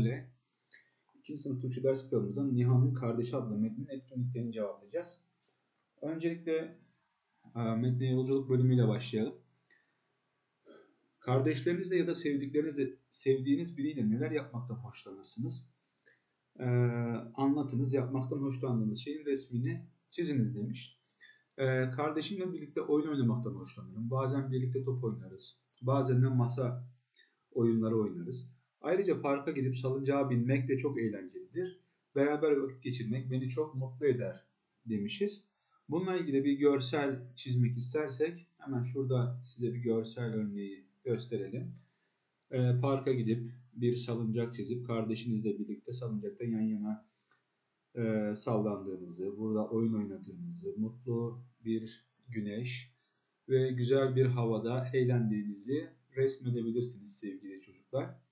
sizlerle 2. sınıf Türkçe ders kitabımızdan Nihan'ın Kardeşi adlı metnin etkinliklerini cevaplayacağız. Öncelikle e, metne yolculuk bölümüyle başlayalım. Kardeşlerinizle ya da sevdiklerinizle sevdiğiniz biriyle neler yapmaktan hoşlanırsınız? Ee, anlatınız, yapmaktan hoşlandığınız şeyin resmini çiziniz demiş. Ee, kardeşimle birlikte oyun oynamaktan hoşlanırım. Bazen birlikte top oynarız. Bazen de masa oyunları oynarız. Ayrıca parka gidip salıncağa binmek de çok eğlencelidir. Beraber vakit geçirmek beni çok mutlu eder demişiz. Bununla ilgili bir görsel çizmek istersek hemen şurada size bir görsel örneği gösterelim. Ee, parka gidip bir salıncak çizip kardeşinizle birlikte salıncakta yan yana e, sallandığınızı, burada oyun oynadığınızı, mutlu bir güneş ve güzel bir havada eğlendiğinizi resmedebilirsiniz sevgili çocuklar.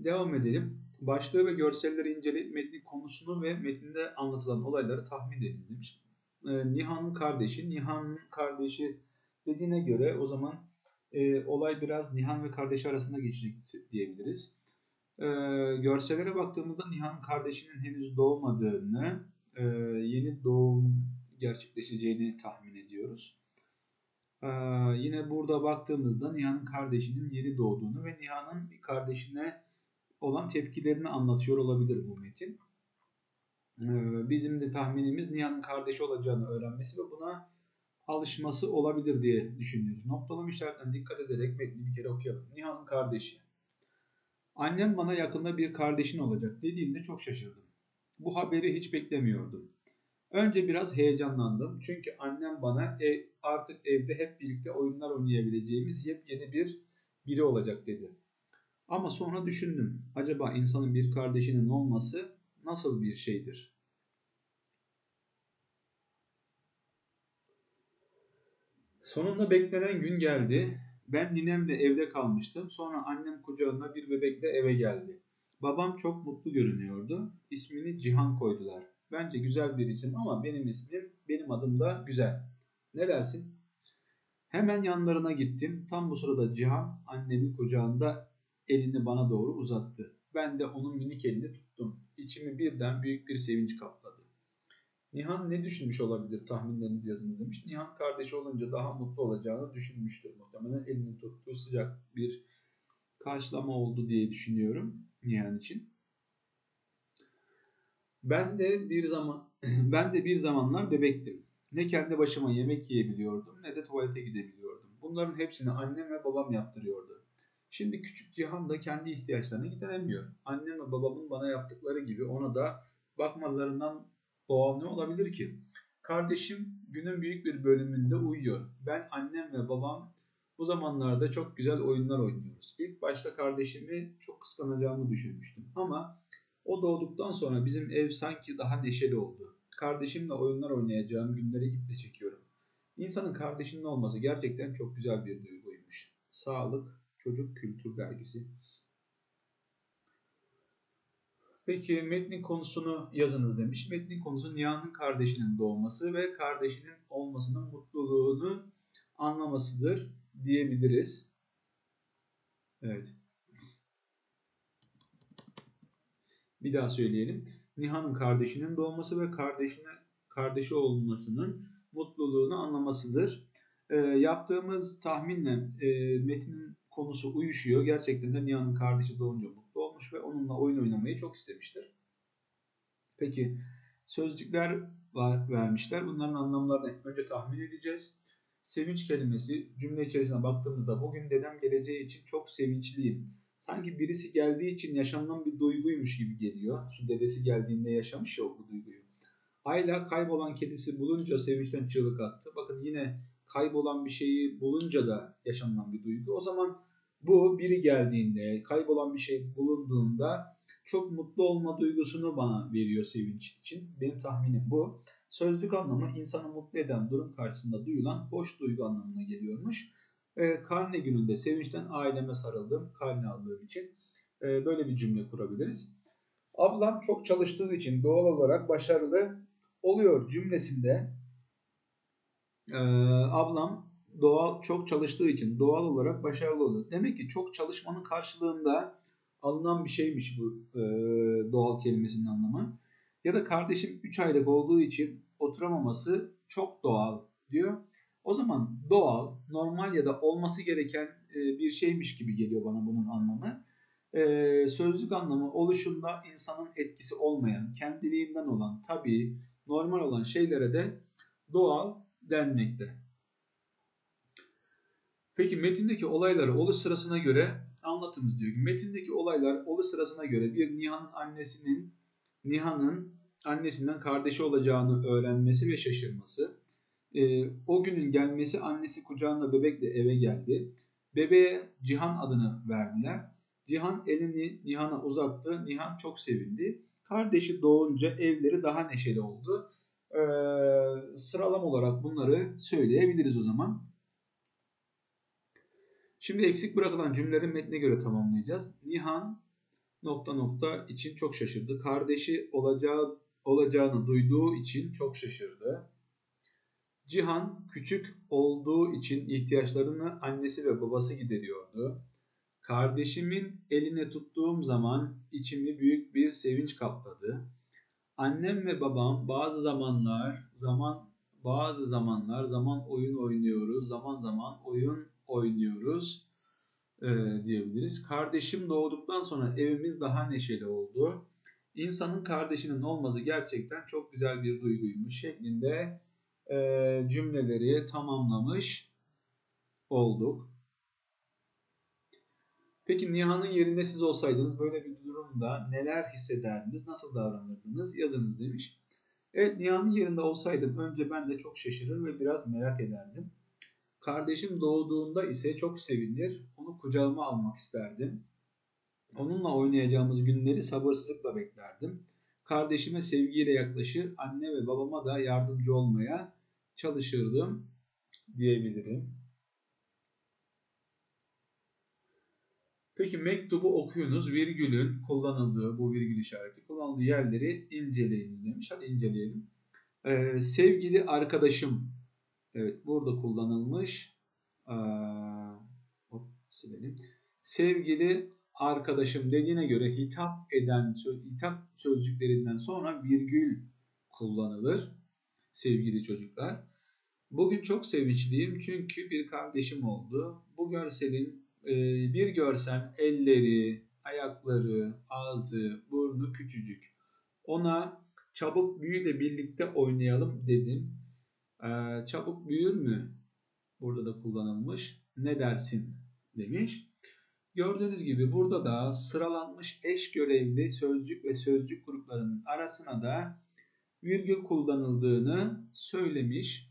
Devam edelim. Başlığı ve görselleri inceleyip metnin konusunu ve metinde anlatılan olayları tahmin edin demiş. Ee, Nihan'ın kardeşi, Nihan'ın kardeşi dediğine göre o zaman e, olay biraz Nihan ve kardeşi arasında geçecek diyebiliriz. E, görsellere baktığımızda Nihan'ın kardeşinin henüz doğmadığını, e, yeni doğum gerçekleşeceğini tahmin ediyoruz. Ee, yine burada baktığımızda Nihan'ın kardeşinin yeni doğduğunu ve Nihan'ın kardeşine olan tepkilerini anlatıyor olabilir bu metin. Ee, bizim de tahminimiz Nihan'ın kardeşi olacağını öğrenmesi ve buna alışması olabilir diye düşünüyoruz. Noktalama işaretlerine dikkat ederek metni bir kere okuyalım. Nihan'ın kardeşi. Annem bana yakında bir kardeşin olacak dediğinde çok şaşırdım. Bu haberi hiç beklemiyordum. Önce biraz heyecanlandım. Çünkü annem bana ev, artık evde hep birlikte oyunlar oynayabileceğimiz yepyeni bir biri olacak dedi. Ama sonra düşündüm. Acaba insanın bir kardeşinin olması nasıl bir şeydir? Sonunda beklenen gün geldi. Ben ninemle evde kalmıştım. Sonra annem kucağında bir bebekle eve geldi. Babam çok mutlu görünüyordu. İsmini Cihan koydular. Bence güzel bir isim ama benim ismim, benim adım da güzel. Ne dersin? Hemen yanlarına gittim. Tam bu sırada Cihan annemin kucağında elini bana doğru uzattı. Ben de onun minik elini tuttum. İçimi birden büyük bir sevinç kapladı. Nihan ne düşünmüş olabilir tahminleriniz yazınız demiş. Nihan kardeşi olunca daha mutlu olacağını düşünmüştür muhtemelen. Elini tuttuğu sıcak bir karşılama oldu diye düşünüyorum Nihan için. Ben de bir zaman ben de bir zamanlar bebektim. Ne kendi başıma yemek yiyebiliyordum ne de tuvalete gidebiliyordum. Bunların hepsini annem ve babam yaptırıyordu. Şimdi küçük Cihan da kendi ihtiyaçlarını gideremiyor. Annem ve babamın bana yaptıkları gibi ona da bakmalarından doğal ne olabilir ki? Kardeşim günün büyük bir bölümünde uyuyor. Ben annem ve babam bu zamanlarda çok güzel oyunlar oynuyoruz. İlk başta kardeşimi çok kıskanacağımı düşünmüştüm. Ama o doğduktan sonra bizim ev sanki daha neşeli oldu. Kardeşimle oyunlar oynayacağım günleri iple çekiyorum. İnsanın kardeşinin olması gerçekten çok güzel bir duyguymuş. Sağlık, Çocuk Kültür Dergisi. Peki metnin konusunu yazınız demiş. Metnin konusu Nihan'ın kardeşinin doğması ve kardeşinin olmasının mutluluğunu anlamasıdır diyebiliriz. Evet. Bir daha söyleyelim. Nihan'ın kardeşinin doğması ve kardeşine kardeşi olmasının mutluluğunu anlamasıdır. E, yaptığımız tahminle e, metinin konusu uyuşuyor. Gerçekten de Nihan'ın kardeşi doğunca mutlu olmuş ve onunla oyun oynamayı çok istemiştir. Peki sözcükler var, vermişler. Bunların anlamlarını önce tahmin edeceğiz. Sevinç kelimesi cümle içerisine baktığımızda bugün dedem geleceği için çok sevinçliyim sanki birisi geldiği için yaşanan bir duyguymuş gibi geliyor. Şu dedesi geldiğinde yaşamış ya bu duyguyu. Ayla kaybolan kedisi bulunca sevinçten çığlık attı. Bakın yine kaybolan bir şeyi bulunca da yaşanan bir duygu. O zaman bu biri geldiğinde, kaybolan bir şey bulunduğunda çok mutlu olma duygusunu bana veriyor sevinç için. Benim tahminim bu. Sözlük anlamı insanı mutlu eden durum karşısında duyulan hoş duygu anlamına geliyormuş. E, karne gününde sevinçten aileme sarıldım karne aldığım için. E, böyle bir cümle kurabiliriz. Ablam çok çalıştığı için doğal olarak başarılı oluyor cümlesinde e, ablam doğal çok çalıştığı için doğal olarak başarılı olur. Demek ki çok çalışmanın karşılığında alınan bir şeymiş bu e, doğal kelimesinin anlamı. Ya da kardeşim 3 aylık olduğu için oturamaması çok doğal diyor. O zaman doğal, normal ya da olması gereken e, bir şeymiş gibi geliyor bana bunun anlamı. E, sözlük anlamı oluşunda insanın etkisi olmayan, kendiliğinden olan, tabii, normal olan şeylere de doğal denmekte. Peki metindeki olayları oluş sırasına göre anlatınız diyor ki metindeki olaylar oluş sırasına göre bir Nihan'ın annesinin Nihan'ın annesinden kardeşi olacağını öğrenmesi ve şaşırması. E, o günün gelmesi annesi kucağında bebekle eve geldi. Bebeğe Cihan adını verdiler. Cihan elini Nihan'a uzattı. Nihan çok sevindi. Kardeşi doğunca evleri daha neşeli oldu. E, sıralama olarak bunları söyleyebiliriz o zaman. Şimdi eksik bırakılan cümlelerin metne göre tamamlayacağız. Nihan nokta nokta için çok şaşırdı. Kardeşi olacağı olacağını duyduğu için çok şaşırdı. Cihan küçük olduğu için ihtiyaçlarını annesi ve babası gideriyordu. Kardeşimin eline tuttuğum zaman içimi büyük bir sevinç kapladı. Annem ve babam bazı zamanlar zaman bazı zamanlar zaman oyun oynuyoruz, zaman zaman oyun oynuyoruz e, diyebiliriz. Kardeşim doğduktan sonra evimiz daha neşeli oldu. İnsanın kardeşinin olması gerçekten çok güzel bir duyguymuş şeklinde e, cümleleri tamamlamış olduk. Peki Nihan'ın yerinde siz olsaydınız böyle bir durumda neler hissederdiniz, nasıl davranırdınız yazınız demiş. Evet Nihan'ın yerinde olsaydım önce ben de çok şaşırır ve biraz merak ederdim. Kardeşim doğduğunda ise çok sevinir. Onu kucağıma almak isterdim. Onunla oynayacağımız günleri sabırsızlıkla beklerdim. Kardeşime sevgiyle yaklaşır, anne ve babama da yardımcı olmaya çalışırdım diyebilirim. Peki mektubu okuyunuz, virgülün kullanıldığı, bu virgül işareti kullanıldığı yerleri inceleyiniz demiş. Hadi inceleyelim. Ee, sevgili arkadaşım Evet burada kullanılmış. Ee, hop silelim. Sevgili arkadaşım dediğine göre hitap eden hitap sözcüklerinden sonra virgül kullanılır sevgili çocuklar. Bugün çok sevinçliyim çünkü bir kardeşim oldu. Bu görselin e, bir görsem elleri, ayakları, ağzı, burnu küçücük. Ona çabuk büyü de birlikte oynayalım dedim. Ee, çabuk büyür mü? Burada da kullanılmış. Ne dersin demiş. Gördüğünüz gibi burada da sıralanmış eş görevli sözcük ve sözcük gruplarının arasına da virgül kullanıldığını söylemiş.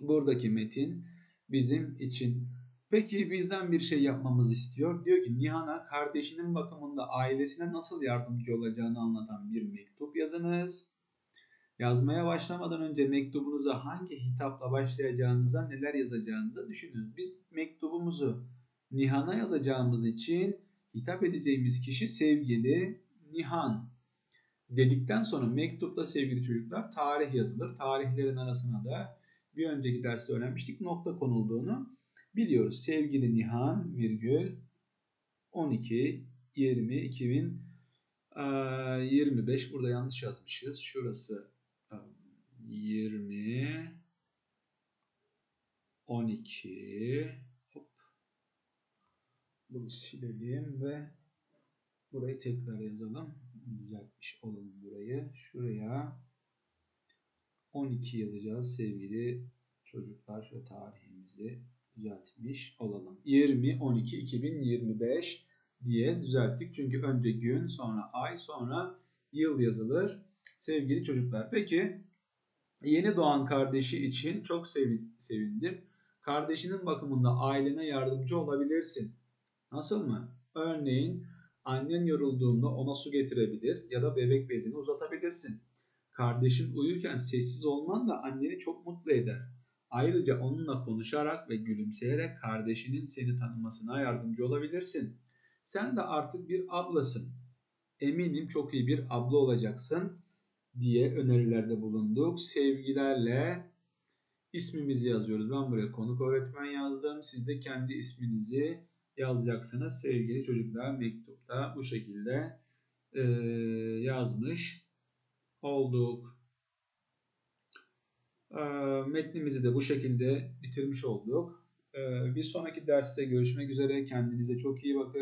Buradaki metin bizim için. Peki bizden bir şey yapmamız istiyor. Diyor ki Nihan'a kardeşinin bakımında ailesine nasıl yardımcı olacağını anlatan bir mektup yazınız. Yazmaya başlamadan önce mektubunuza hangi hitapla başlayacağınıza, neler yazacağınıza düşünün. Biz mektubumuzu Nihan'a yazacağımız için hitap edeceğimiz kişi sevgili Nihan dedikten sonra mektupta sevgili çocuklar tarih yazılır. Tarihlerin arasına da bir önceki derste öğrenmiştik nokta konulduğunu biliyoruz. Sevgili Nihan virgül 12 20 2025 burada yanlış yazmışız. Şurası 20 12 hop bunu silelim ve burayı tekrar yazalım. Düzeltmiş olalım burayı. Şuraya 12 yazacağız sevgili çocuklar. Şu tarihimizi düzeltmiş olalım. 20 12 2025 diye düzelttik. Çünkü önce gün, sonra ay, sonra yıl yazılır sevgili çocuklar. Peki yeni doğan kardeşi için çok sevindim. Kardeşinin bakımında ailene yardımcı olabilirsin. Nasıl mı? Örneğin annen yorulduğunda ona su getirebilir ya da bebek bezini uzatabilirsin. Kardeşin uyurken sessiz olman da anneni çok mutlu eder. Ayrıca onunla konuşarak ve gülümseyerek kardeşinin seni tanımasına yardımcı olabilirsin. Sen de artık bir ablasın. Eminim çok iyi bir abla olacaksın diye önerilerde bulunduk. Sevgilerle ismimizi yazıyoruz. Ben buraya konuk öğretmen yazdım. Siz de kendi isminizi yazacaksınız. Sevgili çocuklar mektupta bu şekilde yazmış olduk. E, metnimizi de bu şekilde bitirmiş olduk. E, bir sonraki derste görüşmek üzere. Kendinize çok iyi bakın.